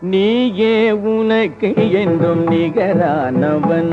நீயே உனக்கு என்றும் நிகரானவன்.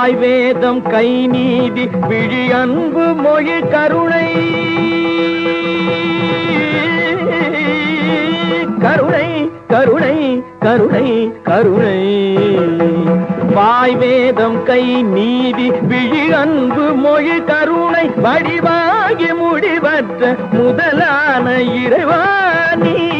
வாய் வேதம் கை நீதி விழி அன்பு மொழி கருணை. கருணை கருணை கருணை கருணை. வாய் வேதம் கை நீதி விழி அன்பு மொழி கருணை. வடிவாகி முடிவற்ற முதலான இறைவா நீயே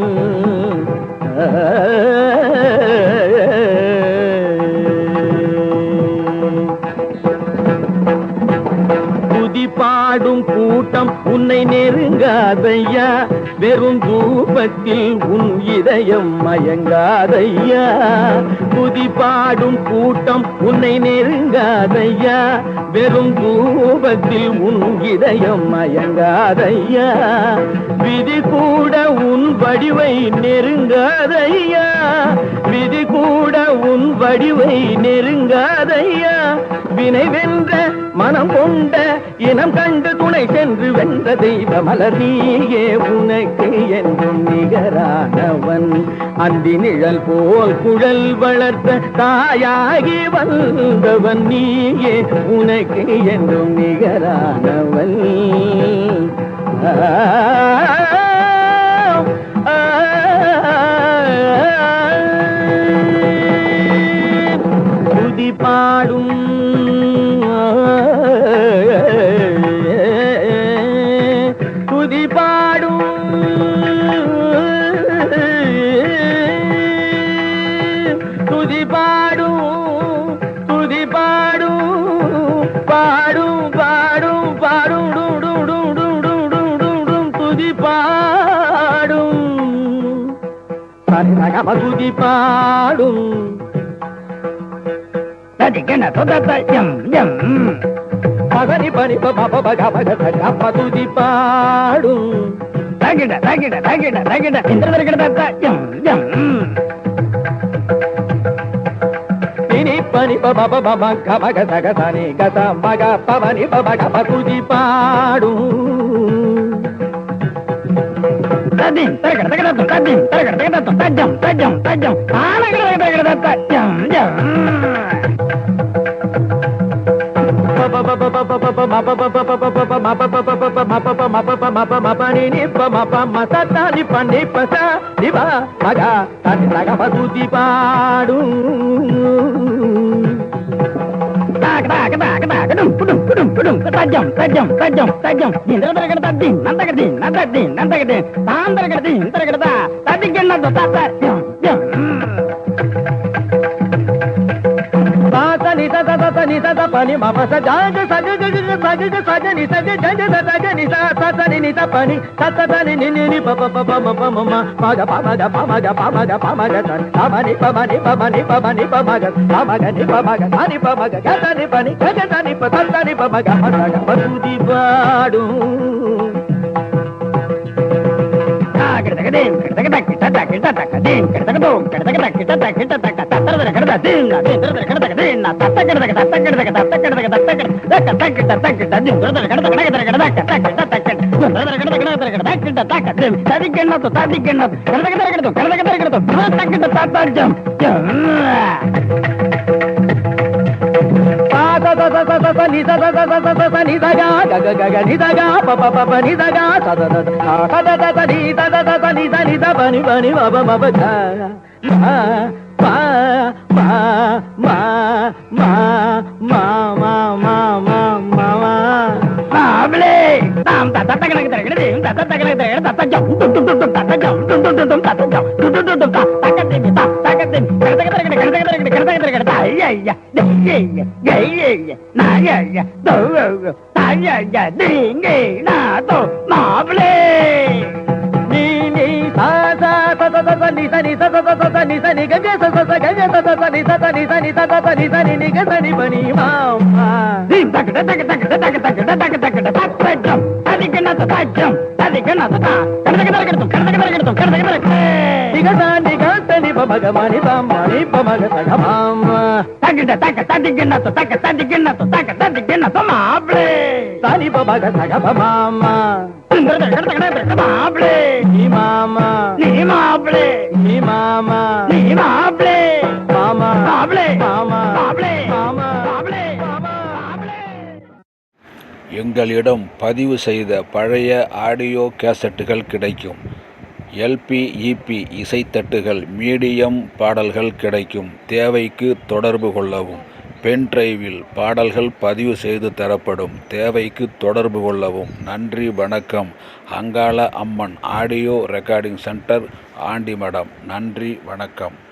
உன்னை நெருங்காதையா? வெறும் தூபத்தில் உன் இதயம் மயங்காதையா? துதி பாடும் கூட்டம் உன்னை நெருங்காதையா? வெறும் தூபத்தில் உன் இதயம் மயங்காதையா? விதி கூட உன் வடிவை நெருங்காதையா? விதி கூட உன் வடிவை நெருங்காதையா? வினைவென்று மனம் கொண்ட இனம் கண்டு துணை சென்று வென்ற தெய்வ மலர் நீயே உனக்கு என்றும் நிகரானவன் அந்தி நிழல் போல் குழல் வளர்த்த தாயாகி வந்தவன் நீயே உனக்கு என்றும் நிகரானவன் ஆ, ஆ, పాడు. తుది పాడు తుది పాడు. పాడు పాడు పాడు తుది పాడు. సరి సగమ తుది పాడు. దదిగన తుదత ఎం ఎం పగని పని పగపగపగపతుది పాడు. తాగిడ తాగిడ తాగిడ తాగిడ ఇంద్ర దొరికిన తిని పని పబ మగ మగ సగ సని గత మగ పవని పగ పతుది పాడు. తగ్గడం తగ్గడం తగ్గడం తగ్గడం తగ్గడం తగ్గడం తగ్గడం తగ్గడం తగ్గడం తగ్గడం తగ్గడం తద్యం మపని పని పస దివ మగ తని రగపూతి పాడు తజ్జం తజ్జం తజ్జం తజ్జం ఇంద్ర తిరగడ తద్ది నందగడి నందగడి నందగడి తాందరగడి ఇంతరగడదా తదిగ్గన్నదు తాత సద సని సద పని మమ సజాగ సగ గగ సగ సజ ని సగ జజ సజ ని స సని ని స పని సత సని ని ని ని ప ప ప ప మ ప మ మ ప గ ప మ గ ప మ గ ప మ గ ప మ గ సని ప మ ని ప మ ని ప మ ని ప మ ని ప మ గ ప మ గ ని ప మ గ సని ప మ గ గ స ని ప ని గ గ స ని ప స ని ప మ గ ప గ పతుది పాడు కిట కిట కిట కిట కిట కిట కిట కిట కిట కిట కిట కిట కిట కిట కిట కిట కిట నిన్న తట్టకడదక తట్టకడదక తట్టకడదక తట్టకడ దక్క తక్కడ తక్కడ దద్దు గడదక గడదక గడదక గడదక తక్కడ తక్కడ గడదక గడదక గడదక తక్కడ తక్కడ తదిగన్నతో తదిగన్నతో గడదక గడదక గడదక గడదక తక్కడ తట్టడం నిదగా నాతో మాపులే మగమణి తమ్మణి పమగ సగమామ తగిడ తగ తదిగిన్నతో తగ తదిగిన్నతో తగ తదిగిన్నతో మాబ్లే తని పమగ సగమామ மாமா நீ மாமா நீ எங்களிடம் பதிவு செய்த பழைய ஆடியோ கேசட்டுகள் கிடைக்கும். எல்பிஇபி இசைத்தட்டுகள் மீடியம் பாடல்கள் கிடைக்கும். தேவைக்கு தொடர்பு கொள்ளவும். பென் டிரைவில் பாடல்கள் பதிவு செய்து தரப்படும் தேவைக்கு தொடர்பு கொள்ளவும். நன்றி வணக்கம். Angala Amman audio recording centre Andimadam. நன்றி வணக்கம்.